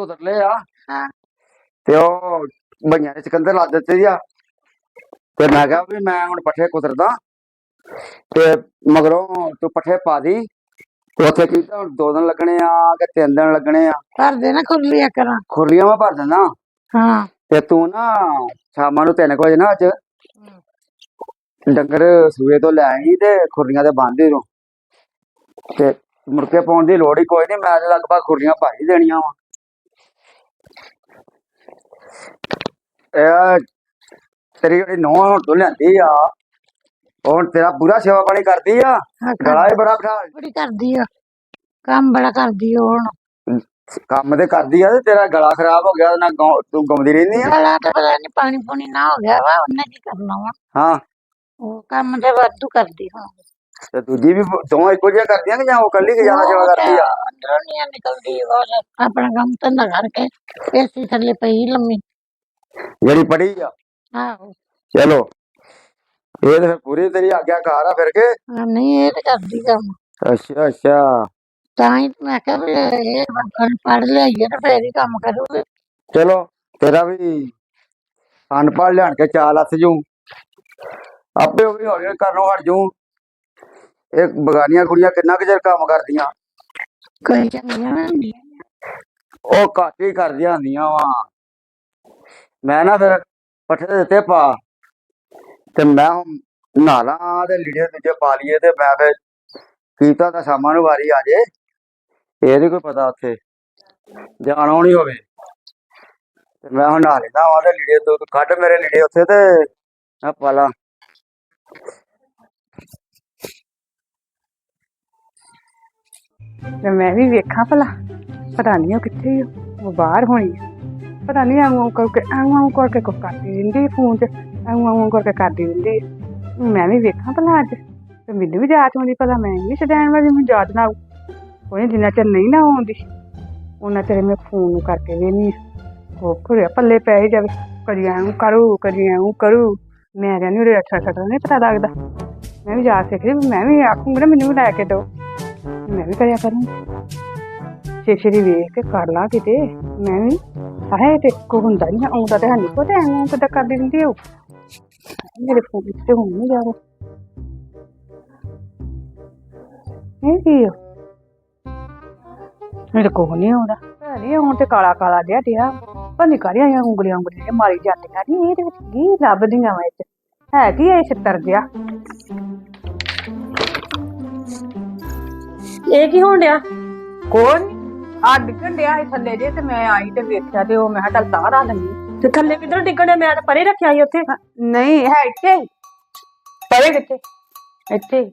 ਕੁਤਰ ਲਏ ਆ। ਹਾਂ। ਤੇ ਉਹ ਬਈਆਂ ਨੇ ਚਕੰਦਰ ਲਾ ਦਿੱਤੇ ਆ। ਤੇ ਮੈਂ ਕਿਹਾ ਵੀ ਮੈਂ ਹੁਣ ਪੱਠੇ ਕੁਤਰਦਾ। ਤੇ ਮਗਰੋਂ ਤੂੰ ਪੱਠੇ ਪਾ ਦੀ। ਉੱਥੇ ਕੀ ਤਾਂ ਦੋ ਦਿਨ ਲੱਗਣੇ ਆ ਕਿ ਤਿੰਨ ਦਿਨ ਲੱਗਣੇ ਆ। ਕਰ ਦੇ ਨਾ ਖੁੱਲੀਆਂ ਕਰਾਂ। ਖੁਰਲੀਆਂ ਮੈਂ ਭਰ ਦਿੰਦਾ। ਹਾਂ। ਤੇ ਤੂੰ ਨਾ ਸ਼ਾਮਾਂ ਨੂੰ 3 ਵਜੇ ਨਾ ਅੱਜ ਡੰਗਰ ਸੂਏ ਤੋਂ ਲੈ ਆਈ ਤੇ ਖੁਰਲੀਆਂ ਤੇ ਬੰਨ੍ਹ ਦੇ ਰੋ। ਤੇ ਮੁੜ ਕੇ ਪਾਉਣ ਦੀ ਲੋੜ ਹੀ ਕੋਈ ਨਹੀਂ ਮੈਂ ਲਗਭਗ ਖੁਰਲੀਆਂ ਭਰ ਹੀ ਦੇਣੀਆਂ ਵਾ। ਇਹ ਤੇਰੀ ਜਿਹੜੀ ਨੌਂ ਹੁਣ ਤੋਂ ਲਿਆਂਦੀ ਆ। ਹੁਣ ਤੇਰਾ ਪੂਰਾ ਸੇਵਾ ਪਾਣੀ ਕਰਦੀ ਆ। ਹਾਂ, ਗਲਾ ਹੀ ਬੜਾ ਬਿਠਾ। ਬੜੀ ਕਰਦੀ ਆ। ਕੰਮ ਬੜਾ ਕਰਦੀ ਆ ਹੁਣ। ਕੰਮ ਤੇ ਕਰਦੀ ਆ ਤੇ ਤੇਰਾ ਗਲਾ ਖਰਾਬ ਹੋ ਗਿਆ ਨਾ ਤੂੰ ਗਾਉਂਦੀ ਰਹਿੰਦੀ ਆ। ਗਲਾ ਤੇ ਪਤਾ ਨਹੀਂ ਪਾਣੀ ਪੂਣੀ ਨਾ ਹੋ ਗਿਆ ਵਾ ਉਹਨੇ ਕੀ ਕਰਨਾ ਵਾ। ਹਾਂ। ਉਹ ਕੰਮ ਤੇ ਵਾਧੂ ਕਰਦੀ ਹੁਣ। ਤੇ ਦੂਜੀ ਵੀ ਦੋਵਾਂ ਇੱਕੋ ਜਿਹਾ ਕਰਦੀਆਂ ਕਿ ਜਾਂ ਉਹ ਕੱਲੀ ਕਿ ਜ਼ਿਆਦਾ ਸੇਵਾ ਕਰਦੀ ਆ? ਅੰਦਰੋਂ ਨਹੀਂ ਨਿਕਲਦੀ ਉਹ ਆਪਣਾ ਕੰਮ ਧੰਦਾ ਕਰਕੇ ਏਸੀ ਥੱਲੇ ਪਈ ਲੰਮੀ। ਜਿਹੜੀ ਪੜੀ ਆ। ਆਹੋ। ਚਲੋ ਇਹ ਤੇ ਫਿਰ ਪੂਰੀ ਤੇਰੀ ਆਗਿਆਕਾਰ ਆ ਫਿਰ ਕੇ? ਹਾਂ, ਨਹੀਂ ਇਹ ਤੇ ਕਰਦੀ ਕੰਮ। ਅੱਛਾ ਅੱਛਾ। ਤਾਂ ਹੀ ਤੇ ਮੈਂ ਕਿਹਾ ਵੀ ਇਹ ਬੰਕਣ ਪੜ ਲਿਆਈਏ ਤੇ ਫੇਰ ਹੀ ਕੰਮ ਕਰੂਗੇ। ਚਲੋ ਤੇਰਾ ਵੀ ਅਨਪੜ੍ਹ ਲਿਆਣ ਕੇ ਚਾਲ ਹੱਥ ਜੂ। ਆਪੇ ਉਹ ਵੀ ਹੌਲੀ ਹੌਲੀ ਕਰਨੋਂ ਹਟ ਜੂ। ਇਹ ਬਗਾਨੀਆਂ ਕੁੜੀਆਂ ਕਿੰਨਾ ਕੁ ਚਿਰ ਕੰਮ ਕਰਦੀਆਂ? ਕੋਈ ਚੰਗੀਆਂ ਹੁੰਦੀਆਂ। ਉਹ ਘੱਟ ਹੀ ਕਰਦੀਆਂ ਹੁੰਦੀਆਂ ਵਾ। ਮੈਂ ਨਾ ਫਿਰ ਪੱਠੇ ਦੇ ਦਿੱਤੇ ਪਾ ਤੇ ਮੈਂ ਹੁਣ ਨਹਾ ਲਾਂ ਤੇ ਲੀੜੇ ਦੂਜੇ ਪਾ ਲਈਏ ਤੇ ਮੈਂ ਫਿਰ ਕੀਤਾ ਤਾਂ ਸ਼ਾਮਾਂ ਨੂੰ ਵਾਰੀ ਆ ਜੇ। ਇਹ ਨੀ ਕੋਈ ਪਤਾ ਉੱਥੇ, ਜਾਣਾ ਨਹੀਂ ਹੋਵੇ। ਤੇ ਮੈਂ ਹੁਣ ਨਹਾ ਲੈਂਦਾ ਵਾਂ ਤੇ ਲੀੜੇ ਤੋਂ ਕੱਢ ਮੇਰੇ ਲੀੜੇ ਉੱਥੇ ਤੇ ਆ ਪਾ ਲਾਂ। ਤੇ ਮੈਂ ਵੀ ਵੇਖਾਂ ਭਲਾ, ਪਤਾ ਨਹੀਂ ਉਹ ਕਿੱਥੇ ਆ, ਉਹ ਬਾਹਰ ਹੋਣੀ ਪਤਾ ਨਹੀਂ ਐਵੇਂ ਕਰਕੇ ਐਵੇਂ ਆਉਂ ਕਰਕੇ ਕੁਛ ਕਰਦੀ ਰਹਿੰਦੀ ਫੋਨ 'ਚ ਐਵੇਂ ਐਵੇਂ ਕਰਕੇ ਕਰਦੀ ਰਹਿੰਦੀ ਮੈਂ ਵੀ ਵੇਖਾਂ ਭਲਾ ਅੱਜ, ਤੇ ਮੈਨੂੰ ਵੀ ਜਾਚ ਆਉਂਦੀ ਭਲਾ ਮੈਂ ਵੀ ਸਦੈਣ ਵਾਲੀ, ਮੈਨੂੰ ਯਾਦ ਨਾ ਆਊ। ਕੋਈ ਜਿੰਨਾ ਚਿਰ ਨਹੀਂ ਨਾ ਆਉਂਦੀ, ਉਹਨਾਂ ਚਿਰ ਮੈਂ ਫੋਨ ਨੂੰ ਕਰਕੇ ਵੇਨੀ ਉਹ ਘਰੇ ਪੱਲੇ ਪੈ ਹੀ ਜਾਵੇ। ਕਦੀ ਐਵੇਂ ਕਰੂ, ਕਦੀ ਐਵੇਂ ਕਰੂ। ਮੈਂ ਕਹਿੰਦੀ ਉਹਦੇ ਅੱਛਾ ਅੱਛਾ ਨਹੀਂ ਪਤਾ ਲੱਗਦਾ। ਮੈਂ ਵੀ ਜਾ ਸਿੱਖਦੀ ਵੀ ਮੈਂ ਵੀ ਆਖੂੰਗੀ ਨਾ ਮੈਨੂੰ ਵੀ ਲੈ ਕੇ ਦਿਓ। ਮੈਂ ਵੀ ਕਰਿਆ ਕਰੂੰ ਸ਼ੇਸ਼ਰੀ ਵੇਖ ਕੇ ਕਰ ਲਾ ਕਿਤੇ। ਮੈਂ ਵੀ ਆਹੇ ਤੇ ਕੋ ਹੁੰਦਾ ਨਹੀਂ ਆਉਂਦਾ ਤੇ ਹਾਨੀ ਕੋ ਤੇ ਐਵੇਂ ਕਿਦਾਂ ਕਰਦੀ ਰਹਿੰਦੀ ਹੋ ਮੇਰੇ ਫੋਨ ਵਿੱਚ ਤੇ ਹੁਣ ਨਹੀਂ ਜਾ ਰਿਹਾ। ਇਹ ਕੀ ਆ? ਮੇਰੇ ਕੋ ਨਹੀਂ ਆਉਂਦਾ। ਨਹੀਂ ਹੁਣ ਤੇ ਕਾਲਾ ਕਾਲਾ ਜਿਹਾ ਡਿਆ ਪੰਨੀ ਕਰਿਆ ਜਾਂ ਉਂਗਲੀਆਂ ਉਂਗਲੀਆਂ ਜਿਹੀਆਂ ਮਾਰੀ ਜਾਂਦੀਆਂ ਨਹੀਂ ਇਹਦੇ ਵਿੱਚ ਕੀ ਲੱਭਦੀਆਂ ਵਾ ਇਹ 'ਚ? ਹੈ ਕੀ ਇਹ ਛਿੱਤਰ ਜਿਹਾ? ਇਹ ਕੀ ਹੋਣ ਡਿਆ? ਕੋਣ? ਆ ਡਿੱਗਣ ਡਿਆ ਸੀ ਥੱਲੇ ਜੇ ਤੇ ਮੈਂ ਆਈ ਤੇ ਵੇਖਿਆ ਤੇ ਉਹ ਮੈਂ ਕਿਹਾ ਚੱਲ ਤਾਰ ਆ ਲੰਗੀ ਤੇ ਥੱਲੇ ਕਿੱਧਰ ਡਿੱਗਣ ਮੈਂ ਤਾਂ ਪਰੇ ਰੱਖਿਆ ਸੀ ਉੱਥੇ। ਨਹੀਂ ਹੈ ਇੱਥੇ। ਹੀ। ਪਰੇ ਕਿੱਥੇ? ਇੱਥੇ।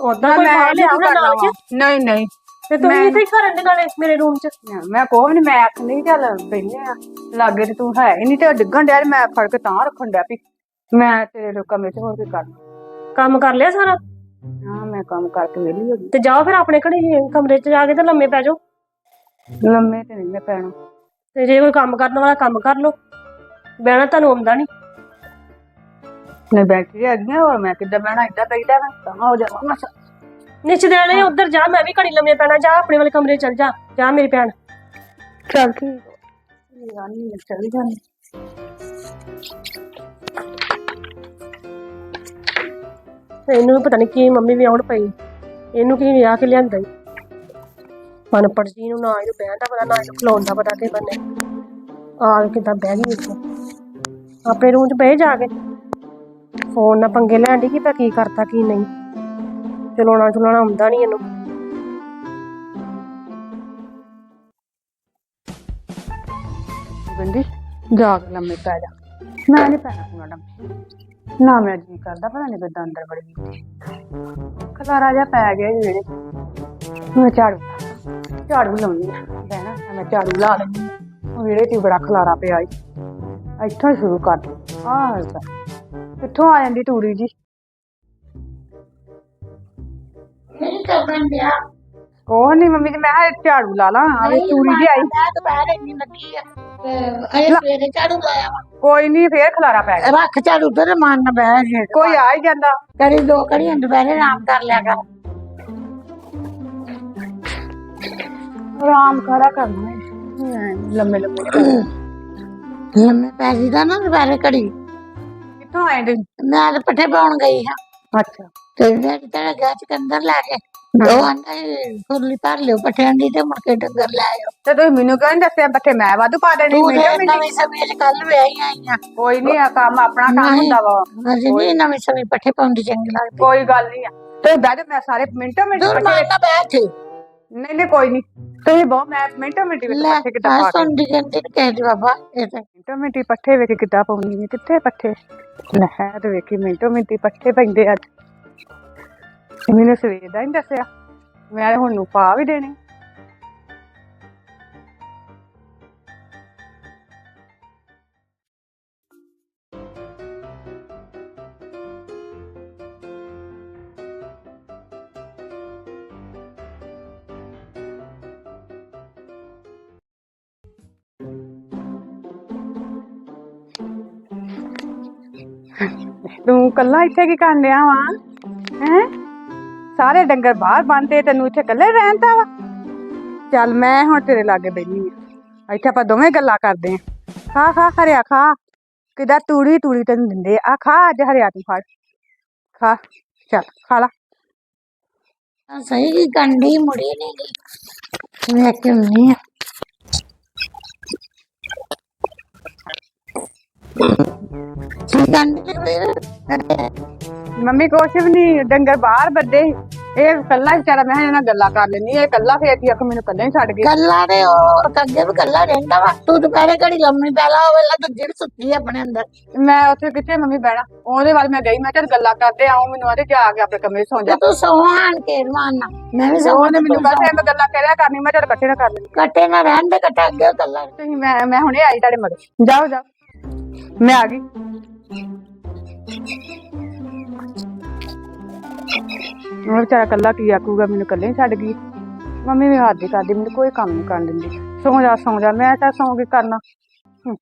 ਉਦਾਂ ਕੋਈ ਮੈਂ ਖਾ ਲਿਆ ਕਰਨਾ ਨਾਲ ਚ? ਵਾ। ਨਹੀਂ ਨਹੀਂ। ਤੇ ਤੁਸੀਂ ਮੈਂ- ਇੱਥੇ ਹੀ ਕਰਨ ਦੇ ਨਾਲੇ ਮੇਰੇ ਰੂਮ ਚ? ਮੈਂ ਕੋਹ ਨਹੀਂ ਮੈਂ ਆਖ ਨਹੀਂ ਚੱਲ ਬੈਨੇ ਆ। ਲਾਗੇ ਤੇ ਤੂੰ ਹੈ ਹੀ ਨਹੀਂ ਤੇ ਡਿੱਗਣ ਡਿਆ ਤੇ ਮੈਂ ਫੜ ਕੇ ਤਾਂ ਰੱਖਣ ਡਿਆ ਪਈ ਮੈਂ ਤੇਰੇ ਕਮਰੇ 'ਚ ਹੋਰ ਕੀ ਕਰਨਾ ਕੰਮ ਕਰ ਲਿਆ ਸਾਰਾ? ਹਾਂ ਮੈਂ ਕੰਮ ਕਰਕੇ ਵਿਹਲੀ ਹੋ ਗਈ। ਤੇ ਜਾਓ ਫਿਰ ਆਪਣੇ ਘੜੇ ਕਮਰੇ ਚ ਜਾ ਕੇ ਤੇ ਲੰਮੇ ਪੈ ਜਾਓ। ਲੰਮੇ ਤੇ ਨਹੀਂ ਮੈਂ ਪੈਣਾ। ਤੇ ਜੇ ਕੋਈ ਕੰਮ ਕਰਨ ਵਾਲਾ ਕੰਮ ਕਰ ਲਓ। ਬਹਿਣਾ ਤੁਹਾਨੂੰ ਆਉਂਦਾ ਨਹੀਂ ਮੈਂ ਬੈਠੀ ਰਹਿ ਗਈ ਹੋਰ ਮੈਂ ਕਿੱਦਾਂ ਬਹਿਣਾ ਇੱਦਾਂ ਬੈਠਾ ਮੈਂ ਤਾਂ ਹੋ ਜਾਵਾਂ ਮੈਂ ਨਿਚ ਦੇਣੇ ਉੱਧਰ ਜਾ ਮੈਂ ਵੀ ਘੜੀ ਲੰਮੇ ਪੈਣਾ ਜਾ ਆਪਣੇ ਵਾਲੇ ਕਮਰੇ ਚਲ ਜਾ ਜਾ ਮੇਰੀ ਭੈਣ। ਚੱਲ ਠੀਕ ਰਾਨੀ ਮੈਂ ਚਲੀ ਜਾਣੀ ਤੇ ਇਹਨੂੰ ਪਤਾ ਨਹੀਂ ਕੀ ਮੰਮੀ ਵੀ ਆਉਣ ਪਈ। ਇਹਨੂੰ ਕੀ ਵਿਆਹ ਕੇ ਲਿਆਂਦਾ ਈ। ਅਨਪੜ੍ਹ ਜੀ ਨੂੰ ਨਾ ਇਹਨੂੰ ਬਹਿਣ ਦਾ ਪਤਾ ਨਾ ਇਹਨੂੰ ਖਲੋਣ ਦਾ ਪਤਾ ਤੇ ਬੰਨੇ ਆ ਕੇ ਕਿਦਾਂ ਬਹਿ ਗਈ ਇੱਥੇ। ਆਪਣੇ ਰੂਮ 'ਚ ਬਹਿ ਜਾ ਕੇ। ਫੋਨ ਨਾਲ ਪੰਗੇ ਲੈਣ ਦੀ ਕਿ ਪਤਾ ਕੀ ਕਰਤਾ ਕੀ ਨਹੀਂ। ਚਲਾਉਣਾ ਚਲਾਉਣਾ ਆਉਂਦਾ ਨਹੀਂ ਇਹਨੂੰ। ਕਹਿੰਦੀ ਜਾ ਕੇ ਲੰਮੇ ਪੈ ਜਾ। ਮੈਂ ਨਹੀਂ ਪੈਣਾ ਹੁਣ ਲੰਮੇ ਨਾ ਮੈਂ ਜੀ ਕਰਦਾ ਪਤਾ ਨਹੀਂ ਕਿੱਦਾਂ ਅੰਦਰ ਵੜ ਗਈ। ਖਲਾਰਾ ਜਾ ਪੈ ਗਿਆ ਜਿਹੜੇ ਮੈਂ ਝਾੜੂ ਝਾੜੂ ਲਾਉਣੀ ਆ। ਬਹਿਣਾ ਮੈਂ ਝਾੜੂ ਲਾ ਲੈਂਦੀ ਹਾਂ ਉਹ ਵਿਹੜੇ 'ਚ ਹੀ ਬੜਾ ਖਲਾਰਾ ਪਿਆ ਈ। ਇੱਥੋਂ ਹੀ ਸ਼ੁਰੂ ਕਰ ਆਹ ਕਿੱਥੋਂ ਆ ਜਾਂਦੀ ਤੂੜੀ ਜੀ? ਨਹੀਂ ਕਰਨ ਦਿਆ ਕੋਹ ਨਹੀਂ ਮੰਮੀ ਜੀ ਮੈਂ ਕਿਹਾ ਝਾੜੂ ਲਾ ਲਾਂ। ਆਵੇ ਤੂੜੀ ਜੀ ਆਈ। ਮੈਂ ਤਾਂ ਬਾਹਰ ਇੰਨੀ ਲੱਗੀ ਆ। ਤੇ ਅਜੇ ਸਵੇਰੇ ਝਾੜੂ ਲਾਇਆ ਵਾ। ਕੋਈ ਨਹੀਂ ਫੇਰ ਖਲਾਰਾ ਪੈ ਗਿਆ। ਰੱਖ ਝਾੜੂ ਤੇ ਬਹਿ ਜੇ। ਕੋਈ ਆ ਹੀ ਜਾਂਦਾ। ਕਰੀ ਦੋ ਕੜੀਆਂ ਦੁਪਹਿਰੇ ਆਰਾਮ ਕਰ ਲਿਆ ਕਰ। ਆਰਾਮ ਕਰਾ ਕਰਨਾ ਹੈ? ਲੰਮੇ ਲੰਮੇ। ਲੰਮੇ ਪੈ ਜੀ ਦਾ ਨਾ ਦੁਪਹਿਰੇ ਘੜੀ। ਕਿੱਥੋਂ ਆਏ ਤੁਸੀਂ? ਮੈਂ ਤਾਂ ਪੱਠੇ ਪਾਉਣ ਗਈ ਹਾਂ। ਅੱਛਾ। ਤੇ ਮੈਂ ਕਿਤੇ ਗਿਆ ਚਕੰਦਰ ਲੈ ਕੇ। ਉਹ ਆਂਦਾ ਫੁਰਲੀ ਭਰ ਲਿਓ ਪੱਠਿਆਂ ਦੀ ਤੇ ਮੁੜ ਕੇ ਡੰਗਰ ਲੈ ਆਇਓ। ਤੇ ਤੁਸੀਂ ਮੈਨੂੰ ਨੀ ਦੱਸਿਆ? ਬੱਠੇ ਮੈਂ ਵਾਧੂ ਪਾ ਦੇਣੀ ਤੂੰ ਤੇ ਨਵੇਂ ਸਮੇਂ ਚ ਕੱਲ ਵਿਆਹੀ ਆਈ ਆ ਕੋਈ ਨਹੀਂ ਆ ਕੰਮ ਆਪਣਾ ਕੰਮ। ਹੁੰਦਾ ਵਾ। ਅਜੇ ਨਹੀਂ ਨਵੇਂ ਸਮੇਂ ਪੱਠੇ ਪਾਉਂਦੀ ਚੰਗੀ ਲੱਗਦੀ। ਕੋਈ ਗੱਲ ਨਹੀਂ ਆ। ਬਹਿ ਜਾਓ ਮੈਂ ਸਾਰੇ ਮਿੰਟੋ ਮਿੰਟ ਪੱਠੇ ਮਾਰ ਨਾ ਬੈਠ ਨਹੀਂ ਨਹੀਂ ਕੋਈ ਨਹੀਂ। ਤੁਸੀਂ ਬਹੁਤ ਮੈਂ ਮਿੰਟੋ ਮਿੰਟ ਵਿੱਚ ਲੈ ਪੱਠੇ ਕਿੱਦਾਂ ਪਾ ਕੇ ਸੁਣਦੀ ਜਾਂਦੀ ਨੀ ਦੀ ਬਾਬਾ ਇਹ ਤੇ। ਮਿੰਟੋ ਮਿੰਟੀ ਪੱਠੇ ਵੇਖ ਕਿੱਦਾਂ ਪਾਉਣੀ ਨੇ ਕਿੱਥੇ ਪੱਠੇ? ਲੈ ਹੈ ਤੇ ਵੇਖੀ ਮਿੰਟੋ ਮਿੰਟੀ ਪੱਠੇ ਪੈਂਦੇ ਅੱਜ। ਮੈਨੂੰ ਸਵੇਰ ਦਾ ਹੀ ਦੱਸਿਆ। ਮੈਂ ਹੁਣ ਨੂੰ ਪਾ ਵੀ ਦੇਣੇ। ਤੂੰ ਕੱਲਾ ਇੱਥੇ ਕੀ ਕਰਨ ਡਿਆ ਵਾ? ਹੈ? ਸਾਰੇ ਡੰਗਰ ਬਾਹਰ ਬੰਨਦੇ ਤੈਨੂੰ ਇੱਥੇ ਇਕੱਲੇ ਰਹਿੰਦਾ ਵਾ। ਚੱਲ ਮੈਂ ਹੁਣ ਤੇਰੇ ਲਾਗੇ ਬੈਠੀ ਆ। ਇੱਥੇ ਆਪਾਂ ਦੋਵੇਂ ਗੱਲਾਂ ਕਰਦੇ ਆ। ਖਾ ਖਾ ਹਰਿਆ ਖਾ। ਕਿਦਾ ਤੂੜੀ ਤੂੜੀ ਤੈਨੂੰ ਦਿੰਦੇ ਆ। ਖਾ ਅੱਜ ਹਰਿਆ ਤੂੰ ਫੜ। ਖਾ, ਚੱਲ, ਖਾ ਲਾ। ਆ ਸਹੀ ਕੀ ਕੰਡੀ ਮੁੜੀ ਨਹੀਂ ਗਈ। ਮੈਂ ਕਿਉਂ ਆ? ਕੰਡੀ ਮੰਮੀ ਕੁਛ ਵੀ ਨਹੀਂ ਡੰਗਰ ਬਾਹਰ ਬੱਦੇ ਇਹ ਕੱਲਾ ਵਿਚਾਰਾ ਮੈਂ ਇਹਨਾਂ ਗੱਲਾਂ ਕਰ ਲੈਣੀ ਇਹ ਕੱਲਾ ਫੇਰ ਕੀ ਅੱਖ ਮੈਨੂੰ ਕੱਲੇ ਛੱਡ ਗਿਆ ਕੱਲਾ ਦੇ ਉਹ ਅੱਗੇ ਵੀ ਕੱਲਾ ਰਹਿੰਦਾ ਵਾ। ਤੂੰ ਦੁਪਹਿਰੇ ਘੜੀ ਲੰਮੀ ਪੈਲਾ ਹੋਵੇ ਲਾ ਤੂੰ ਜਿਹੜੀ ਸੁੱਤੀ ਆ ਆਪਣੇ ਅੰਦਰ। ਮੈਂ ਉੱਥੇ ਕਿੱਥੇ ਮੰਮੀ ਬਹਿਣਾ? ਉਹਦੇ ਵੱਲ ਮੈਂ ਗਈ ਮੈਂ ਚੱਲ ਗੱਲਾਂ ਕਰਦੇ ਆਉਂ ਮੈਨੂੰ ਆਦੇ ਜਾ ਕੇ ਆਪਣੇ ਕਮਰੇ ਸੌਂ ਜਾ। ਤੇ ਸੋਹਾਨ ਕੇ ਰਵਾਨਾ ਮੈਂ ਵੀ ਉਹਨੇ ਸੋਹਾਨ ਮੈਨੂੰ ਕਹਿੰਦਾ ਮੈਂ ਗੱਲਾਂ ਕਰਿਆ ਕਰਨੀ ਮੈਂ ਚੱਲ ਇਕੱਠੇ ਨਾ ਕਰ ਲੈਂਦੇ। ਕੱਟੇ ਨਾ ਰਹਿਣ ਦੇ ਕੱਟਾ ਅੱਗੇ ਕੱਲਾ ਤੁਸੀਂ ਮੈਂ ਮੈਂ ਹੁਣੇ ਆਈ ਤੁਹਾਡੇ ਮਗਰ। ਜਾਓ ਜਾਓ। ਮੈਂ ਆ ਗਈ। ਉਹ ਵਿਚਾਰਾ ਕੱਲਾ ਕੀ ਆਕੂਗਾ ਮੈਨੂੰ ਕੱਲੇ ਹੀ ਛੱਡ ਗਈ। ਮੰਮੀ ਵੀ ਹੱਦ ਹੀ ਕਰਦੀ, ਮੈਨੂੰ ਕੋਈ ਕੰਮ ਨਹੀਂ ਕਰਨ ਦਿੰਦੀ। ਸੌਂ ਜਾ ਸੌਂ ਜਾ, ਮੈਂ ਤਾਂ ਸੌਂ ਕੇ ਕਰਨਾ। ਹੂੰ।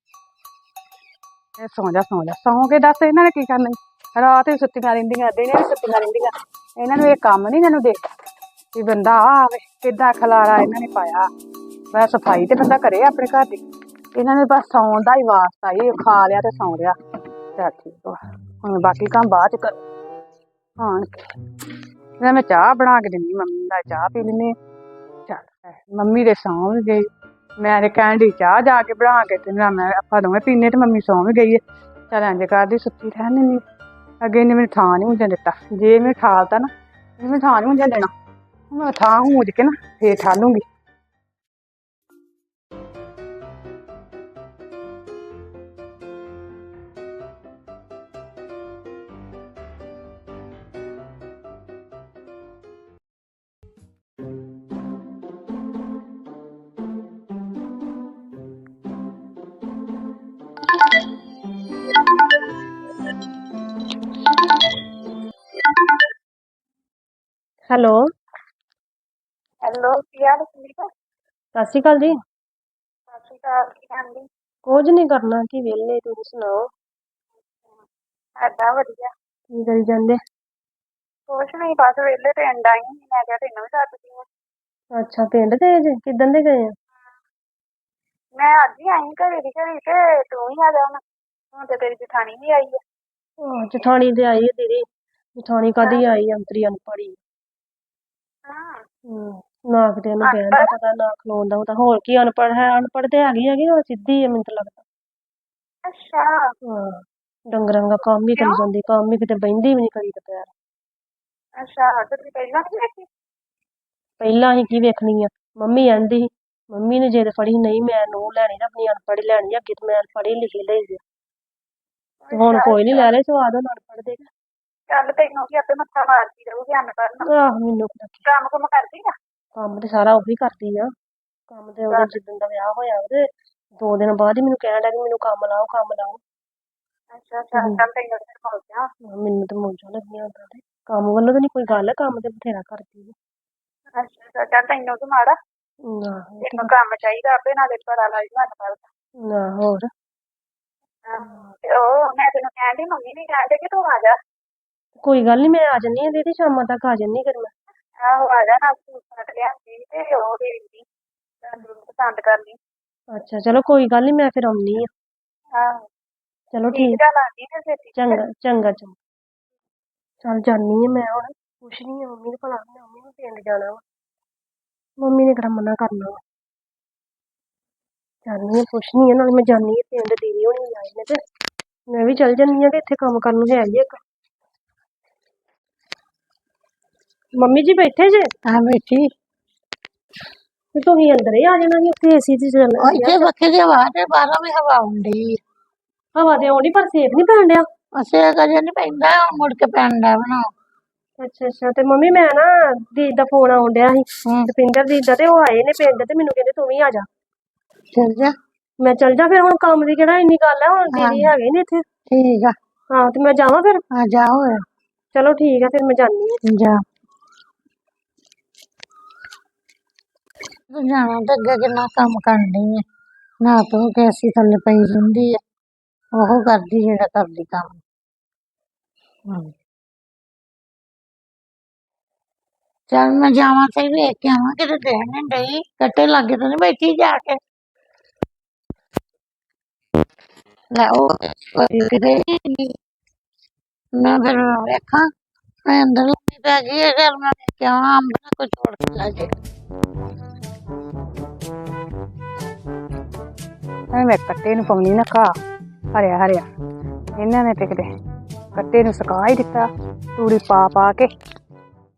ਇਹ ਸੌਂ ਜਾ ਸੌਂ ਜਾ, ਸੌਂ ਕੇ ਦੱਸ ਇਹਨਾਂ ਨੇ ਕੀ ਕਰਨਾ ਈ? ਰਾਤ ਵੀ ਸੁੱਤੀਆਂ ਰਹਿੰਦੀਆਂ, ਦਿਨੇ ਵੀ ਸੁੱਤੀਆਂ ਰਹਿੰਦੀਆਂ। ਇਹਨਾਂ ਨੂੰ ਇਹ ਕੰਮ ਨਹੀਂ ਇਹਨਾਂ ਨੂੰ ਦੇ ਵੀ ਬੰਦਾ ਆ ਆਵੇ, ਕਿੱਦਾਂ ਖਲਾਰਾ ਇਹਨਾਂ ਨੇ ਪਾਇਆ। ਬਸ ਸਫ਼ਾਈ ਤੇ ਬੰਦਾ ਕਰੇ ਆਪਣੇ ਘਰ ਦੀ। ਇਹਨਾਂ ਨੇ ਬਸ ਸੌਣ ਦਾ ਹੀ ਵਾਸਤਾ ਹੀ ਖਾ ਲਿਆ ਤੇ ਸੌਂ ਲਿਆ ਚੱਲ ਠੀਕ ਵਾ ਹੁਣ ਬਾਕੀ ਕੰਮ ਬਾਅਦ ਚ ਕਰ ਆਣ ਕੇ। ਮੈਂ ਚਾਹ ਬਣਾ ਕੇ ਦਿੰਦੀ, ਮੰਮੀ ਦਾ ਚਾਹ ਪੀ ਲੈਨੇ ਚੱਲ ਮੰਮੀ ਦੇ ਸੌਂ ਵੀ ਗਈ ਮੈਂ ਤੇ ਕਹਿਣ ਡਈ ਚਾਹ ਜਾ ਕੇ ਬਣਾ ਕੇ ਤੇ ਮੈਂ ਆਪਾਂ ਦੋਵੇਂ ਪੀਨੇ ਤੇ ਮੰਮੀ ਸੌਂ ਵੀ ਗਈ ਹੈ। ਚੱਲ ਇੰਜ ਕਰਦੀ ਸੁੱਤੀ ਰਹਿਣ ਦਿੰਦੀ ਅੱਗੇ ਇਹਨੇ ਮੈਨੂੰ ਥਾਂ ਨਹੀਂ ਹੁੰਦਣ ਦਿੱਤਾ। ਜੇ ਮੈਂ ਠਾਲਤਾ ਨਾ, ਇਹਨੇ ਮੈਨੂੰ ਥਾਂ ਨਹੀਂ ਹੁੰਦਣ ਦੇਣਾ। ਮੈਂ ਥਾਂ ਹੂੰਜ ਕੇ ਨਾ ਫੇਰ ਠਾਲੂੰਗੀ। ਹੈਲੋ। ਹੈਲੋ ਕੀ ਹਾਲ ਸੰਦੀਪ ਸਤਿ ਸ਼੍ਰੀ ਅਕਾਲ ਜੀ। ਸਤਿ ਸ਼੍ਰੀ ਅਕਾਲ ਕੀ ਕਹਿੰਦੀ ਕੁਝ ਨਹੀਂ ਕਰਨਾ ਕੀ ਵਿਹਲੇ ਤੁਸੀਂ ਸੁਣਾਓ? ਐਡਾ ਵਧੀਆ। ਕੀ ਕਰੀ ਜਾਂਦੇ? ਕੁਛ ਨਹੀਂ ਬਸ ਵਿਹਲੇ ਤੇ ਅੰਡਾ ਹੀ ਮੈਂ ਕਿਹਾ ਤੈਨੂੰ ਵੀ ਦੱਸਦੀ ਹਾਂ ਅੱਛਾ ਪਿੰਡ ਗਏ ਜੇ ਕਿੱਦਣ ਦੇ ਗਏ ਆ ਮੈਂ ਅੱਜ ਹੀ ਆਈ ਘਰੇ ਦੀ ਘਰੇ ਤੇ ਤੂੰ ਹੀ ਆ ਜਾ ਹੁਣ। ਹੁਣ ਤੇ ਤੇਰੀ ਜਠਾਣੀ ਵੀ ਆਈ ਹੈ ਆਹ, ਜਠਾਣੀ ਤੇ ਆਈ ਹੈ ਦੀਦੀ। ਜਠਾਣੀ ਕਦੀ ਆਈ ਅੰਤਰੀ ਅਨਪੜੀ ਹਾਂ। ਨਾ ਕਿਤੇ ਉਹਨੂੰ ਕਹਿਣ ਦਾ ਪਤਾ ਨਾ ਖਲੋਣ ਦਾ ਪਤਾ। ਹੋਰ ਕੀ ਅਨਪੜ੍ਹ ਹੈ? ਅਨਪੜ੍ਹ ਤੇ ਹੈਗੀ ਹੈਗੀ ਉਹ ਸਿੱਧੀ ਹੈ ਮੈਨੂੰ ਤਾਂ ਲੱਗਦਾ। ਅੱਛਾ। ਹਾਂ। ਡੰਗਰਾਂ ਦਾ ਕੰਮ ਹੀ ਕਰੀ ਜਾਂਦੀ ਕੰਮ ਹੀ ਕਿਤੇ ਬਹਿੰਦੀ ਵੀ ਨਹੀਂ ਕਰੀ ਤੇ ਪੈਰ ਅੱਛਾ ਤੇ ਪਹਿਲਾਂ ਨਹੀਂ ਵੇਖੀ? ਪਹਿਲਾਂ ਹੀ ਕੀ ਵੇਖਣੀ ਆ? ਮੰਮੀ ਆਂਦੀ ਸੀ ਮੰਮੀ ਨੇ ਜੇ ਫੜੀ ਨਹੀਂ ਮੈਂ ਨੂੰ ਲੈਣੀ ਤਾਂ ਆਪਣੀ ਅਨਪੜ੍ਹ ਲੈਣੀ ਆ, ਅੱਗੇ ਤੇ ਮੈਂ ਪੜ੍ਹੀ ਲਿਖੀ ਲਈ ਆ। ਤੇ ਹੁਣ ਕੋਈ ਨਹੀਂ ਲੈ ਲੈ ਸਵਾਦ ਹੁਣ ਅਨਪੜ੍ਹ ਦੇ। ਚੱਲ ਤੈਨੂੰ ਕੀ ਆਪੇ ਮੱਥਾ ਮਾਰਦੀ ਰਹੂਗੀ ਅੰਨ ਕਰਨ ਆਹ ਮੈਨੂੰ ਕੀ ਲੱਗੀ ਕੰਮ ਕੁਮ ਕਰਦੀ ਆ? ਕੰਮ ਤੇ ਸਾਰਾ ਉਹੀ ਕਰਦੀ ਆ। ਕੰਮ ਤੇ ਉਹਦਾ ਜਿੱਦਣ ਦਾ ਵਿਆਹ ਹੋਇਆ ਉਹਦੇ ਦੋ ਦਿਨ ਬਾਅਦ ਹੀ ਮੈਨੂੰ ਕਹਿਣ ਲੱਗੀ ਮੈਨੂੰ ਕੰਮ ਲਾਓ ਕੰਮ ਲਾਓ। ਅੱਛਾ ਅੱਛਾ ਚੱਲ ਤੈਨੂੰ ਤੇ ਹੋ ਗਿਆ। ਮੈਨੂੰ ਤਾਂ ਮੌਜਾਂ ਲੱਗੀਆਂ ਉਹਨਾਂ ਦੇ। ਕੰਮ ਵੱਲੋਂ ਤਾਂ ਨਹੀਂ ਕੋਈ ਗੱਲ ਕੰਮ ਤੇ ਬਥੇਰਾ ਕਰਦੀ ਆ। ਅੱਛਾ ਅੱਛਾ ਚੱਲ ਤੈਨੂੰ ਕੀ ਮਾੜਾ। ਨਾ ਤੈਨੂੰ ਕੰਮ ਚਾਹੀਦਾ ਆਪੇ ਨਾਲੇ ਪੜਾ ਲਾਈ ਮਨ ਕਰਦਾ ਨਾ ਹੋਰ। ਤੇ ਉਹ ਮੈਂ ਤੈਨੂੰ ਕਹਿਣ ਦੀ ਮੰਮੀ ਨੇ ਕਹਿੰਦੇ ਕਿ ਤੂੰ ਆ ਜਾ। ਕੋਈ ਗੱਲ ਨਹੀਂ ਮੈਂ ਆ ਜੰਨੀ ਆ ਦੀਦੀ ਸ਼ਾਮਾਂ ਤੱਕ ਆ ਜੰਨੀ ਫਿਰ ਮੈਂ। ਆਹੋ ਆ ਜਾ ਨਾਲ ਸੂਟ ਸਾਟ ਲਿਆਂਦੀ ਤੇ ਉਹ ਦੇ ਦਿੰਦੀ ਤੈਨੂੰ ਪਸੰਦ ਕਰ ਲਈ ਅੱਛਾ ਚਲੋ ਕੋਈ ਗੱਲ ਨਹੀਂ ਮੈਂ ਫਿਰ ਆਉਣੀ ਆ ਆਹੋ। ਚਲੋ ਠੀਕ ਫਿਰ ਛੇਤੀ ਚੰਗਾ ਚੰਗਾ ਚੰਗਾ। ਚੱਲ ਜਾਨੀ ਆ ਮੈਂ ਹੁਣ ਪੁੱਛਣੀ ਆ ਮੰਮੀ ਨੂੰ ਭਲਾ ਮੈਂ ਮੰਮੀ ਨੂੰ ਪਿੰਡ ਜਾਣਾ ਵਾ। ਮੰਮੀ ਨੇ ਕਿਹੜਾ ਮਨਾ ਕਰਨਾ ਵਾ। ਜਾਨੀ ਆ ਪੁੱਛਣੀ ਆ ਨਾਲੇ ਮੈਂ ਜਾਨੀ ਆ ਪਿੰਡ ਦੀਦੀ ਹੋਣੀ ਆਏ ਨੇ ਤੇ। ਮੈਂ ਵੀ ਚੱਲ ਜਾਨੀ ਆ ਤੇ ਇੱਥੇ ਕੰਮ ਕਰਨ ਨੂੰ ਹੈ ਹੀ ਇੱਕ। ਮੰਮੀ ਜੀ ਬੈਠੇ ਜੇ? ਆ ਬੈਠੀ। ਤੇ ਤੁਸੀਂ ਅੰਦਰ ਹੀ ਆ ਜਾਣਾ ਸੀ ਉੱਥੇ ਏਸੀ ਚ ਚੱਲ ਉਹ ਇੱਥੇ ਪੱਖੇ ਦੀ ਹਵਾ ਤੇ ਬਾਹਰੋਂ ਵੀ ਹਵਾ ਆਉਂਦੀ ਹਵਾ ਤੇ ਆਉਣੀ ਪਰ ਸੇਕ ਨਹੀਂ ਪੈਣ ਡਿਆ? ਅਸੇ ਕਦੇ ਨਹੀਂ ਪੈਂਦਾ ਹੁਣ ਮੁੜ ਕੇ ਪੈਂਦਾ ਬਣਾ ਅੱਛਾ ਅੱਛਾ। ਤੇ ਮੰਮੀ ਮੈਂ ਨਾ ਦੀਦੀ ਦਾ ਫੋਨ ਆਉਣ ਡਿਆ ਸੀ। ਹੂੰ। ਰੁਪਿੰਦਰ ਦੀਦੀ ਦਾ ਤੇ ਉਹ ਆਏ ਨੇ ਪਿੰਡ ਤੇ ਮੈਨੂੰ ਕਹਿੰਦੇ ਤੂੰ ਵੀ ਆ ਜਾ। ਚੱਲ ਜਾ। ਮੈਂ ਚੱਲ ਜਾ ਫਿਰ ਹੁਣ ਕੰਮ ਦੀ ਕਿਹੜਾ ਇੰਨੀ ਗੱਲ ਹੈ ਹੁਣ ਦੀਦੀ ਹੈਗੇ ਨੇ ਇੱਥੇ। ਠੀਕ ਆ। ਹਾਂ ਤੇ ਮੈਂ ਜਾਵਾਂ ਫਿਰ? ਆ ਜਾਓ ਚਲੋ ਠੀਕ ਆ ਫਿਰ ਮੈਂ ਜਾਨੀ ਆ। ਜਾ। ਤੂੰ ਜਾਣਾ ਤੇ ਅੱਗੇ ਕਿੰਨਾ ਕੰਮ ਕਰਨੀ ਹੈ ਨਾ ਤੂੰ ਕਿ ਅਸੀਂ ਥੱਲੇ ਪਈ ਰਹਿੰਦੀ ਹੈ ਉਹ ਕਰਦੀ ਜਿਹੜਾ ਕਰਦੀ ਕੰਮ। ਹਮ। ਚੱਲ ਮੈਂ ਜਾਵਾਂ ਤੇ ਵੇਖ ਕੇ ਆਵਾਂ ਕਿਤੇ ਦੇਖ ਨਹੀਂ ਡਈ। ਕੱਟੇ ਲਾਗੇ ਤਾਂ ਨਹੀਂ ਬੈਠੀ ਜਾ ਕੇ। ਲੈ ਉਹ ਕਿਤੇ ਨੀ। ਮੈਂ ਫਿਰ ਵੇਖਾਂ। ਮੈਂ ਅੰਦਰ ਲੱਗੀ ਪੈ ਗਈ ਹੈ ਚੱਲ ਮੈਂ ਵੇਖ ਕੇ ਆਵਾਂ ਅੰਬ ਨਾ ਕੋਈ ਤੋੜ ਕੇ ਲੈ ਜੇ। ਐ ਮੈਂ ਕੱਟੇ ਨੂੰ ਪਾਉਣੀ ਨਾ ਘਾਹ। ਹਰਿਆ ਹਰਿਆ। ਇਹਨਾਂ ਨੇ ਤੇ ਕਿਤੇ ਕੱਟੇ ਨੂੰ ਸੁਕਾ ਹੀ ਦਿੱਤਾ, ਤੂੜੀ ਪਾ ਪਾ ਕੇ।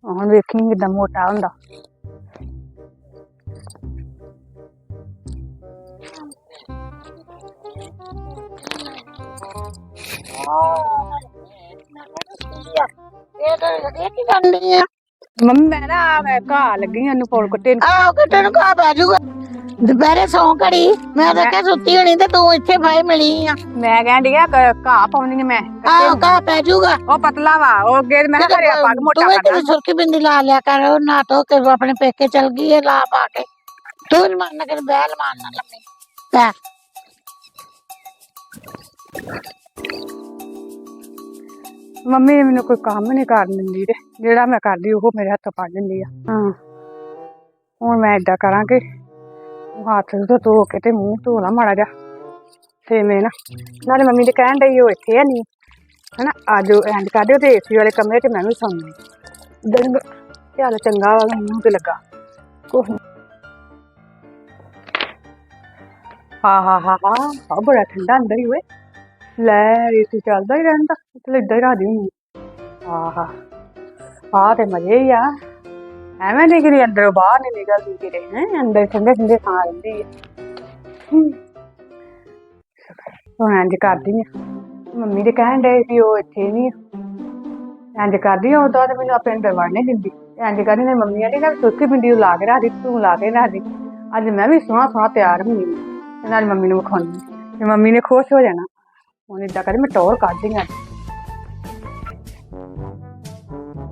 ਹੁਣ ਵੇਖੀ ਕਿਦਾਂ ਮੋਟਾ ਹੁੰਦਾ। ਇਹ ਤਾਂ ਇਹ ਕੀ ਕਰਨੀ ਆ? ਮੰਮੀ ਮੈਂ ਨਾ ਆਹ ਘਾਹ ਲੱਗੀ ਉਹਨੂੰ ਫੁੱਲ ਕੱਟੇ ਨੂੰ। ਆਹ ਕੱਟੇ ਨੂੰ ਕਾ ਪੈ ਜਾਊਗਾ ਦੁਪਹਿਰੇ ਸੌਂ ਘੜੀ ਮੈਂ ਤਾਂ ਕਿ ਸੁੱਤੀ ਹੋਣੀ ਤੇ ਤੂੰ ਇੱਥੇ ਭਾਈ ਮਿਲੀ ਆ। ਮੈਂ ਕਹਿੰਦੀ ਆ ਘਾਹ ਪਾਉਣੀ ਆ ਮੈਂ ਆਹ ਕਾ ਪੈ ਜਾਊਗਾ ਉਹ ਪਤਲਾ ਵਾ ਉਹ ਅੱਗੇ ਮੈਂ ਕਿਹਾ ਹਰਿਆ ਪੱਗ ਮੋਟਾ ਤੂੰ ਕਰਨਾ। ਕਿਤੇ ਸੁਰਖੀ ਬਿੰਦੀ ਲਾ ਲਿਆ ਕਰ ਉਹ ਨਾ ਧੋ ਕੇ ਆਪਣੇ ਪੇਕੇ ਚਲ ਗਈ ਹੈ ਲਾ ਪਾ ਕੇ। ਤੂੰ ਨੀ ਮੰਨ ਕੇ ਬੈਲ ਮਾਰਨਾ ਲੰਮੀ। ਲੈ ਮੰਮੀ ਨੇ ਮੈਨੂੰ ਕੋਈ ਕੰਮ ਨਹੀਂ ਕਰਨ ਦਿੰਦੀ ਤੇ ਜਿਹੜਾ ਮੈਂ ਕਰਦੀ, ਉਹ ਮੇਰੇ ਹੱਥੋਂ ਫੜ ਲੈਂਦੀ ਆ। ਹਾਂ। ਹੁਣ ਮੈਂ ਏਦਾਂ ਕਰਾਂਗੇ। ਹੱਥ ਤੋਂ ਧੋ ਕੇ ਤੇ ਮੂੰਹ ਧੋ ਲਾ ਮਾੜਾ ਜਾ ਤੇ ਮੈਂ ਨਾ, ਨਾਲੇ ਮੰਮੀ ਦੇ ਕਹਿਣ ਡਈ ਉਹ ਇੱਥੇ ਆ ਨਹੀਂ। ਹਨਾ, ਅੱਜ ਐਂਡ ਕਰ ਦਿਓ ਤੇ ਏਸੀ ਵਾਲੇ ਕਮਰੇ 'ਚ ਮੈਂ ਵੀ ਸੌਂਦੀ ਦਿਨ ਚੱਲ ਚੰਗਾ ਵਾ ਮੈਨੂੰ ਤੇ ਲੱਗਾ? ਕੋਹ ਹਾਂ ਹਾਂ ਹਾਂ ਹਾਂ ਬੜਾ ਠੰਡਾ ਅੰਦਰ ਹੀ ਓਏ। ਲੈ ਏਸੀ ਚੱਲਦਾ ਹੀ ਰਹਿੰਦਾ ਤੇ ਇਦਾਂ ਹੀ ਰਾਦੀ ਹੁੰਦੀ ਆਹਾ ਆ ਤੇ ਮਜ਼ੇ ਹੀ ਆ। ਐਵੇਂ ਨਹੀਂ ਕਿ ਅੰਦਰੋਂ, ਬਾਹਰ ਨਹੀਂ ਨਿਕਲਦੀ ਕਿਰੇ ਹੈ, ਅੰਦਰ ਠੰਡੇ ਠੰਡੇ ਥਾਂ ਰਹਿੰਦੀ ਹੈ ਹੁਣ ਇੰਜ ਕਰਦੀ ਆ। ਮੰਮੀ ਦੇ ਕਹਿਣ ਦੇ ਵੀ ਉਹ ਇੱਥੇ ਨਹੀਂ ਇੰਜ ਕਰਦੀ ਆ, ਉਦੋਂ ਤੇ ਮੈਨੂੰ ਆਪਣੇ ਅੰਦਰ ਵੜਨੇ ਦਿੰਦੀ। ਇੰਜ ਕਰਦੀ ਨੇ ਮੰਮੀ ਆਂਦੀ ਨਾ ਸੁੱਕੀ ਪਿੰਡੀ ਨੂੰ ਲਾ ਕੇ ਰੱਖਦੀ, ਤੂੰ ਲਾ ਕੇ ਰੱਖਦੀ। ਅੱਜ ਮੈਂ ਵੀ ਸੋਹਣਾ ਸੋਹਣਾ ਤਿਆਰ ਹੁੰਦੀ ਹਾਂ ਨਾਲ ਮੰਮੀ ਨੂੰ ਵਿਖਾਉਣੀ ਤੇ ਮੰਮੀ ਨੇ ਖੁਸ਼ ਹੋ ਜਾਣਾ। ਹੁਣ ਇਦਾਂ ਕਰੀ, ਮੈਂ ਟੌਰ ਕੱਢਦੀ ਆ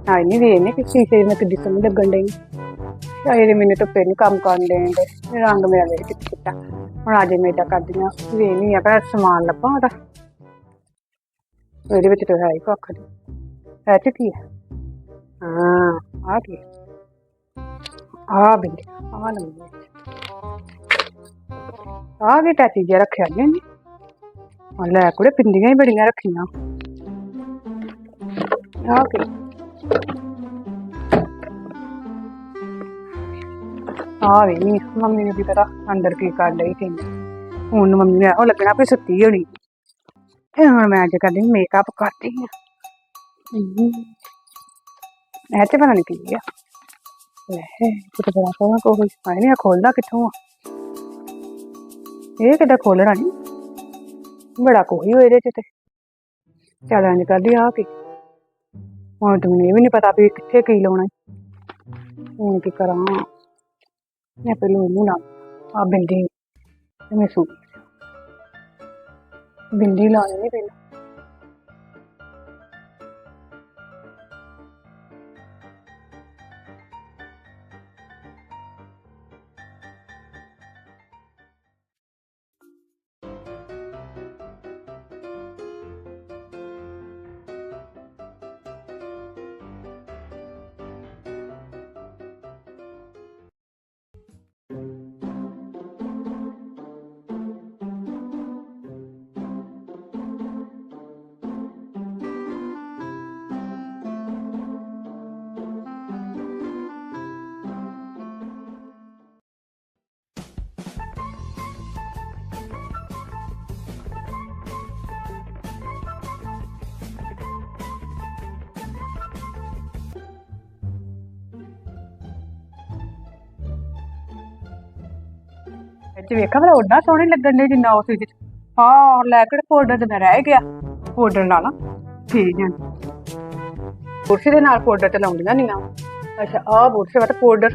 ਆਈ ਨਹੀਂ ਵੇ ਕਿ ਸ਼ੀਸ਼ੇ ਮੈਂ ਕਿੱਡੀ ਸੋਹਣੀ ਲੱਗਣ ਡਈ। ਸ਼ਾਇਦ ਮੈਨੂੰ ਤਾਂ ਪੈਨ ਕੰਮ ਕਰਨ ਦੇਣ ਦੇ, ਰੰਗ ਮੇਰਾ ਵੇਖ ਕਿੱਥੇ ਕਿੱਤਾ ਹੁਣ ਅੱਜ ਮੈਂ ਇਦਾਂ ਕਰਦੀ ਆ ਵੇ ਆ ਪਰ ਸਮਾਨ ਲੱਭਾਂ ਉਹਦਾ। ਇਹਦੇ ਵਿੱਚ ਤਾਂ ਹੈ ਹੀ ਕੱਖ ਨਹੀਂ ਹੈ ਚ ਕੀ ਹੈ ਹਾਂ ਆ ਕੀ ਆ? ਬਿੰਦੀ ਆ ਲੰਮੀ ਆ। ਵੀ ਤਾਂ ਚੀਜ਼ਾਂ ਰੱਖਿਆ ਨੇ ਆ ਲੈ ਕੁੜੇ, ਪਿੰਡੀਆਂ ਹੀ ਬੜੀਆਂ ਰੱਖੀਆਂ। ਆ ਕੀ। ਆ ਵੀ ਮੰਮੀ ਨੂੰ ਵੀ ਪਤਾ ਅੰਦਰ ਕੀ ਕਰ ਲਈ ਸੀ। ਹੁਣ ਮੰਮੀ ਨੇ ਉਹ ਲੱਗਣਾ ਵੀ ਸੁੱਤੀ ਹੋਣੀ। ਤੇ ਹੁਣ ਮੈਂ ਅੱਜ ਕਰਦੀ ਮੇਕਅਪ ਕਰਦੀ ਆ। ਇਹ ਤੇ ਪਤਾ ਨਹੀਂ ਕੀ ਆ। ਲੈ ਕੁਝ ਬੜਾ ਸੋਹਣਾ ਕੋਈ ਆਈ ਨਹੀਂ ਖੋਲਦਾ ਕਿੱਥੋਂ ਆ। ਇਹ ਕਿੱਦਾਂ ਖੋਲਣਾ ਨਹੀਂ ਬੜਾ ਕੋਈ ਹੋਏ ਇਹਦੇ ਚ ਤੇ। ਚੱਲ ਇੰਜ ਕਰਦੀ ਆ ਕੀ। ਹੁਣ ਤੂੰ ਇਹ ਵੀ ਨਹੀਂ ਪਤਾ ਵੀ ਕਿੱਥੇ ਕੀ ਲਾਉਣਾ ਹੁਣ ਕੀ ਕਰਾਂ। ਮੈਂ ਪਹਿਲਾਂ ਇਹਨੂੰ ਨਾ ਆ ਬਿੰਦੀ। ਮੈਂ ਸੂ ਬਿੰਦੀ ਲਾਉਣੀ ਲੈਣੀ ਪਹਿਲਾਂ। ਵਿੱਚ ਵੇਖਾਂ, ਪਰ ਓਡਾ ਸੋਹਣੇ ਲੱਗਣ ਦੇ ਜਿੰਨਾ ਉਸ ਵਿੱਚ। ਹਾਂ, ਲੈ ਕੇ ਪਾਊਡਰ ਤੇ ਮੈਂ ਰਹਿ ਗਿਆ। ਪਾਊਡਰ ਨਾਲ ਠੀਕ ਹੈ। ਬੁਰਸ਼ੇ ਦੇ ਨਾਲ ਪਾਊਡਰ ਤੇ ਲਾਉਂਦੀਆਂ ਨਹੀਂ ਆ ਅੱਛਾ ਆ ਬੁਰਸ਼ੇ ਵਾਲਾ ਪਾਊਡਰ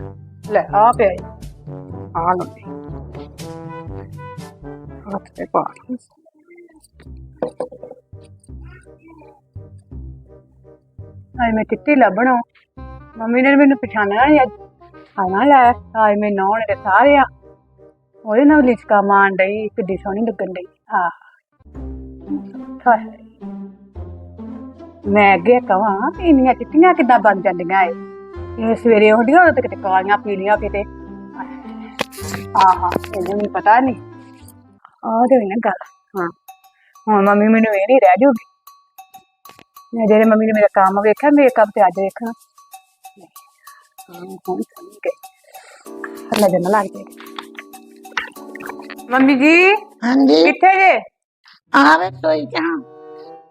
ਲੈ ਆ ਪਿਆ ਆ ਲੰਮੀ ਹੱਥ ਤੇ ਪਾ ਆਈ ਮੈਂ ਕਿੱਥੇ ਲੱਭਣਾ। ਮੰਮੀ ਨੇ ਮੈਨੂੰ ਪਛਾਣਿਆ ਨਹੀਂ ਅੱਜ। ਆਣਾ ਲੈ ਆਏ ਮੈਂ ਨੌਣ ਦੇ ਸਾਰੇ ਆ। ਉਹਦੇ ਨਾਲ ਲਿਸ਼ਕਾ ਮਾਰਨ ਡਈ, ਕਿੱਡੀ ਸੋਹਣੀ ਲੱਗਣ ਡਈ। ਹਾਂ ਹਾਏ। ਮੈਂ ਅੱਗੇ ਕਵਾਂ ਵੀ ਇੰਨੀਆਂ ਚਿੱਟੀਆਂ ਕਿੱਦਾਂ ਬਣ ਜਾਂਦੀਆਂ ਏ? ਇਹ ਸਵੇਰੇ ਉੱਠਦੀਆਂ ਉਦੋਂ ਤੇ ਕਿਤੇ ਕਾਲੀਆਂ, ਪੀਲੀਆਂ ਕਿਤੇ। ਆਹਾ, ਇਹਨੂੰ ਨਹੀਂ ਪਤਾ ਨਹੀਂ। ਆਹ ਤੇ ਹੋਈ ਨਾ ਗੱਲ। ਹਾਂ। ਹੁਣ ਮੰਮੀ ਮੈਨੂੰ ਇਹ ਨਹੀਂ ਰਹਿ ਜੂਗੀ। ਮੈਂ ਜਿਹੜੇ ਮੰਮੀ ਨੇ ਮੇਰਾ ਕੰਮ ਵੇਖਿਆ ਮੇਕਅਪ ਤੇ ਅੱਜ ਵੇਖਣਾ ਹਾਂ, ਹੁਣ ਸਮਝ ਗਈ ਲੱਗਣ ਲੱਗ ਗਈ ਮੰਮੀ ਜੀ ਹਾਂਜੀ। ਕਿੱਥੇ ਜੇ? ਆਵੇ ਸੋਈ ਜਾ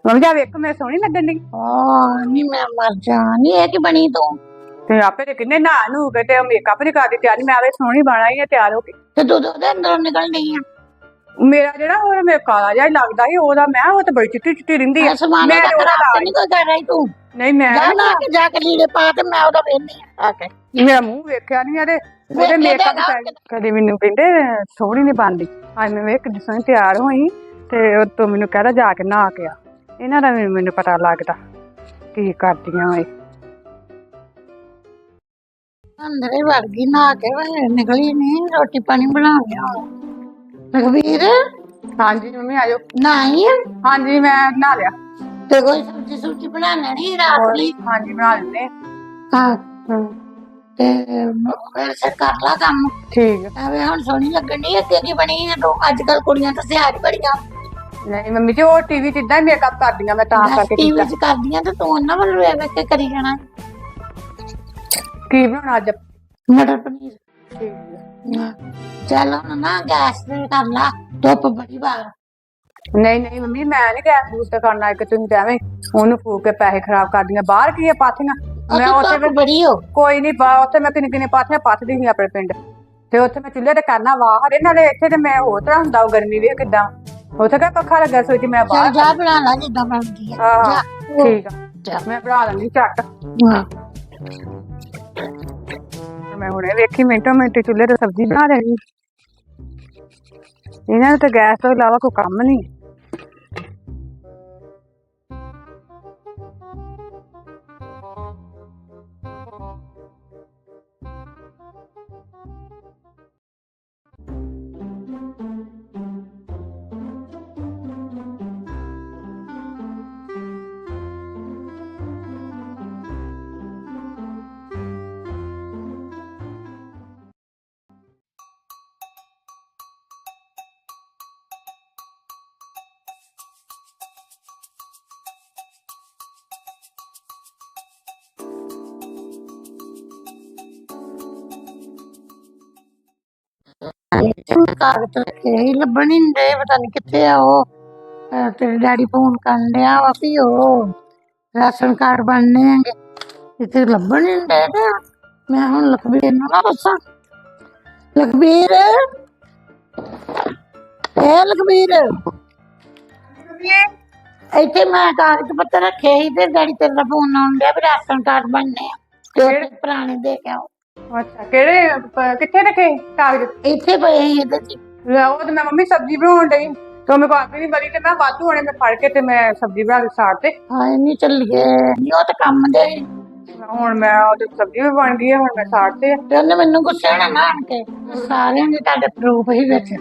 ਮੰਮੀ ਜਾ ਵੇਖੋ ਮੈਂ ਸੋਹਣੀ ਲੱਗਣ ਦੀ ਹਾਂ ਨਹੀਂ ਮੈਂ ਮਰ ਜਾ ਨਹੀਂ ਇਹ ਕਿ ਬਣੀ ਤੂੰ? ਤੇ ਆਪੇ ਤੇ ਕਿੰਨੇ ਨਹਾ ਨੂੰ ਗਏ ਤੇ ਮੇਕਅਪ ਨਹੀਂ ਕਰਦੀ ਤਿਆਰ ਮੈਂ ਆਵੇ ਸੋਹਣੀ ਬਣਾ ਹੀ ਆ ਤਿਆਰ ਹੋ ਕੇ। ਤੇ ਤੂੰ ਤਾਂ ਉਹਦੇ ਅੰਦਰੋਂ ਨਿਕਲ ਨਹੀਂ ਆ। ਮੇਰਾ ਜਿਹੜਾ ਉਹ ਮੇਰਾ ਕਾਲਾ ਜਿਹਾ ਹੀ ਲੱਗਦਾ ਸੀ ਉਹਦਾ ਮੈਂ ਉਹ ਤੇ ਬੜੀ ਚਿੱਟੀ ਚਿੱਟੀ ਰਹਿੰਦੀ ਆ। ਅਸਮਾਨ ਮੈਂ ਤੇ ਉਹਦਾ ਲਾ ਤੇ ਨਹੀਂ ਕੋਈ ਕਰ ਰਹੀ ਤੂੰ। ਨਹੀਂ ਮੈਂ ਜਾ ਨਾ ਕੇ ਜਾ ਕੇ ਲੀੜੇ ਪਾ ਤੇ ਮੈਂ ਉਹਦਾ ਵੇਖਨੀ ਆ ਆ ਕੇ। ਮੇਰਾ ਮੂੰਹ ਵੇਖਿਆ ਨਹੀਂ ਇਹਦੇ ਉਹਦੇ ਵੇਖਿਆ ਮੇਕਅਪ ਕਦੇ ਮੈਨੂੰ ਕਹਿੰਦੇ ਸੋਹਣੀ ਨਹੀਂ ਬਣਦੀ। ਅੱਜ ਮੈਂ ਵੇਖ ਸੋਹਣੀ ਤਿਆਰ ਹੋਈ ਤੇ ਉਹ ਤੋਂ ਮੈਨੂੰ ਕਹਿੰਦਾ ਜਾ ਕੇ ਨਹਾ ਕੇ ਆ। ਇਹਨਾਂ ਦਾ ਵੀ ਮੈਨੂੰ ਪਤਾ ਲੱਗਦਾ ਕੀ ਕਰਦੀਆਂ ਏ ਅੰਦਰੇ ਵੜ ਗਈ ਨਾ ਕੇ ਵੇ ਨਿਕਲੀ ਨਹੀਂ ਰੋਟੀ ਪਾਣੀ ਬਣਾ ਲਿਆ ਰਘਵੀਰ? ਹਾਂਜੀ ਮੰਮੀ ਆਜੋ। ਨਹੀਂ ਹਾਂਜੀ ਮੈਂ ਨਹਾ ਲਿਆ। ਤੇ ਕੋਈ ਸਬਜ਼ੀ ਸੁਬਜ਼ੀ ਬਣਾ ਲੈਣੀ ਰਾਤ ਲਈ? ਹਾਂਜੀ ਬਣਾ ਲੈਂਦੇ ਹਾਂ। ਤੇ ਫਿਰ ਸੇ ਕਰ ਲਾ ਕੰਮ। ਠੀਕ ਐਵੇਂ ਹੁਣ ਸੋਹਣੀ ਲੱਗਣ ਦੀ ਅੱਗੇ ਕੀ ਬਣੀ ਹੈ ਤੂੰ ਅੱਜ ਕੱਲ ਕੁੜੀਆਂ ਤਾਂ ਸਿਆਰ ਬੜੀਆਂ। ਨਹੀਂ ਮੰਮੀ ਜੀ ਉਹ ਟੀਵੀ 'ਚ ਇਦਾਂ ਹੀ ਮੇਕਅਪ ਕਰਦੀਆਂ ਮੈਂ ਤਾਂ ਕਰਕੇ ਟੀਵੀ ਕੀਤਾ। ਚ ਕਰਦੀਆਂ ਤੇ ਤੂੰ ਉਹਨਾਂ ਵੱਲ ਵੇਖ ਵੇਖ ਕੇ ਕਰੀ ਜਾਣਾ। ਕੀ ਬਣਾਉਣਾ ਅੱਜ? ਮਟਰ ਪਨੀਰ। ਹਾਂ। ਚੱਲ ਹੁਣ ਨਾ ਗੈਸ ਤੇ ਕਰ ਲਾ ਧੁੱਪ ਬੜੀ ਬਾਹਰ ਨਹੀਂ ਨਹੀਂ ਮੰਮੀ ਮੈਂ ਨਹੀਂ ਗੈਸ ਬੂਸ ਤੇ ਕਰਨਾ ਇੱਕ ਤੁਸੀਂ ਤਾਂ ਐਵੇਂ ਉਹਨੂੰ ਫੂਕ ਕੇ ਪੈਸੇ ਖਰਾਬ ਕਰਦੀਆਂ। ਬਾਹਰ ਕੀ ਹੈ ਪਾਥੀਆਂ? ਮੈਂ ਉੱਥੇ ਧੁੱਪ ਬੜੀ ਹੋ। ਕੋਈ ਨਹੀਂ ਬਾ ਉੱਥੇ ਮੈਂ ਕਿੰਨੇ ਕਿੰਨੇ ਪਾਥੀਆਂ ਪੱਥਦੀ ਸੀ ਆਪਣੇ ਪਿੰਡ। ਤੇ ਉੱਥੇ ਮੈਂ ਚੁੱਲ੍ਹੇ ਤੇ ਕਰਨਾ ਬਾਹਰ ਇਹਨਾਂ ਦੇ ਇੱਥੇ ਤੇ ਮੈਂ ਹੋਰ ਤਰ੍ਹਾਂ ਹੁੰਦਾ ਉਹ ਗਰਮੀ ਵੇਖ ਕਿਦਾਂ। ਉੱਥੇ ਕਾ ਪੱਖਾ ਲੱਗਾ ਸੋਚ ਮੈਂ ਚੱਲ ਬਾਹਰ ਜਾ ਬਣਾ ਲਾ ਜਿੱਦਾਂ ਬਣਦੀ ਹਾਂ ਜਾ। ਠੀਕ ਆ। ਮੈਂ ਬਣਾ ਲੈਂਦੀ ਝੱਟ। ਹਾਂ ਤੇ ਮੈਂ ਹੁਣੇ ਵੇਖੀ ਮਿੰਟੋ ਮਿੰਟ ਚੁੱਲ੍ਹੇ ਤੇ ਸਬਜ਼ੀ ਬਣਾ ਦੇਣੀ ਇਹਨਾਂ ਨੂੰ ਤਾਂ ਗੈਸ ਤੋਂ ਇਲਾਵਾ ਕੋਈ ਕੰਮ ਨਹੀਂ ਕਾਗਜ਼ ਰੱਖੇ ਹੀ ਲੱਭਣ ਹੀ ਨੀ ਪਤਾ ਨਹੀਂ ਕਿੱਥੇ ਆ ਉਹ। ਅਹ ਤੇਰੇ ਡੈਡੀ ਫੋਨ ਕਰਨ ਡਿਆ ਵਾ ਵੀ ਉਹ ਰਾਸ਼ਨ ਕਾਰਡ ਬਣਨੇ ਹੈਗੇ। ਇੱਥੇ ਲੱਭਣ ਹੀ ਨੀ ਤੇ ਮੈਂ ਹੁਣ ਲਖਬੀਰ ਨੂੰ ਨਾ ਦੱਸਾਂ। ਲਖਬੀਰ ਏ ਲਖਬੀਰ? ਇੱਥੇ ਮੈਂ ਕਾਗਜ਼ ਪੱਤਰ ਰੱਖੇ ਸੀ ਤੇ ਡੈਡੀ ਤੇਰਾ ਫੋਨ ਆਉਣ ਡਿਆ ਵੀ ਰਾਸ਼ਨ ਕਾਰਡ ਬਣਨੇ ਆ। ਤੇ ਪੁਰਾਣੇ ਦੇ ਕੇ ਆਓ। ਅੱਛਾ ਕਿਹੜੇ ਪ- ਕਿੱਥੇ ਰੱਖੇ ਕਾਗਜ਼? ਇੱਥੇ ਪਏ ਸੀ ਇਹਦੇ ਚ। ਲੈ ਉਹ ਤੇ ਮੈਂ ਮੰਮੀ ਸਬਜ਼ੀ ਬਣਾਉਣ ਡਈ। ਤੇ ਮੇਰੇ ਕੋਲ ਆਪਣੀ ਨਹੀਂ ਬਣੀ ਤੇ ਮੈਂ ਵਾਧੂ ਹੋਣੇ ਮੈਂ ਫੜ ਕੇ ਤੇ ਮੈਂ ਸਬਜ਼ੀ ਬਣਾ ਕੇ ਸਾੜ ਤੇ। ਹਾਏ ਨਹੀਂ ਚੱਲੀਏ ਨਹੀਂ ਉਹ ਤਾਂ ਕੰਮ ਦੇ ਸੀ। ਹੁਣ ਮੈਂ ਉਹਦੀ ਸਬਜ਼ੀ ਵੀ ਬਣ ਗਈ ਹੈ ਹੁਣ ਮੈਂ ਸਾੜ ਤੇ ਤੇ ਉਹਨੇ ਮੈਨੂੰ ਗੁੱਸੇ ਨਾਲ ਨਾ ਆਣ ਕੇ। ਸਾਰਿਆਂ ਦੇ ਤੁਹਾਡੇ ਪ੍ਰੂਫ ਹੀ ਵਿੱਚ।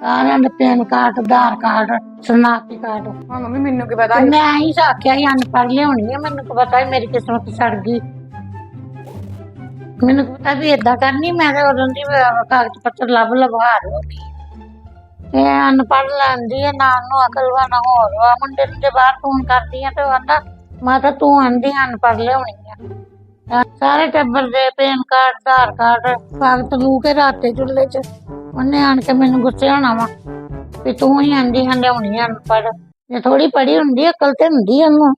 ਸਾਰਿਆਂ ਦੇ ਪੈਨ ਕਾਰਡ ਆਧਾਰ ਕਾਰਡ ਸ਼ਨਾਖਤੀ ਕਾਰਡ ਹਾਂ ਮੰਮੀ ਮੈਨੂੰ ਕੀ ਪਤਾ ਤੇ ਸੀ ਮੈਂ ਹੀ ਆਖਿਆ ਸੀ ਅਨਪੜ੍ਹ ਲਿਆਉਣੀ ਹੈ ਮੈਨੂੰ ਕੀ ਪਤਾ ਸੀ ਮੇਰੀ ਕਿਸਮਤ ਸੜ ਗਈ। ਮੈਨੂੰ ਕੀ ਪਤਾ ਵੀ ਏਦਾਂ ਕਰਨੀ, ਮੈਂ ਤੇ ਉਦੋਂ ਦੀ, ਅਹ, ਕਾਗਜ਼ ਪੱਤਰ ਲੱਭ ਲਭਾਰ ਹੋ ਗਈ ਅਨਪੜ੍ਹ ਲੈਂਦੀ ਹੈ ਨਾ ਨੂੰ ਅਕਲ ਵਾ, ਨਾ ਹੋਰ ਵਾ। ਮੁੰਡੇ ਨੂੰ ਜੇ ਬਾਹਰ ਫੋਨ ਕਰਦੀ ਆ ਤੇ ਉਹ ਆਂਦਾ, ਮਾਤਾ ਤੂੰ ਆਂਦੀ ਅਨਪੜ੍ਹ ਲਿਆਉਣੀ ਆ। ਤਾਂ ਸਾਰੇ ਟੱਬਰ ਦੇ ਪੈਨ ਕਾਰਡ, ਆਧਾਰ ਕਾਰਡ, ਕਾਗਜ਼ ਲੂ ਕੇ ਰਾਤੇ ਚੁੱਲ੍ਹੇ 'ਚ। ਉਹਨੇ ਆਣ ਕੇ ਮੈਨੂੰ ਗੁੱਸੇ ਹੋਣਾ ਵਾ ਵੀ ਤੂੰ ਹੀ ਆਂਦੀ ਹਾਂ ਲਿਆਉਣੀ ਆ ਅਨਪੜ੍ਹ। ਜੇ ਥੋੜੀ ਪੜ੍ਹੀ ਹੁੰਦੀ, ਅਕਲ ਤੇ ਹੁੰਦੀ ਉਹਨੂੰ।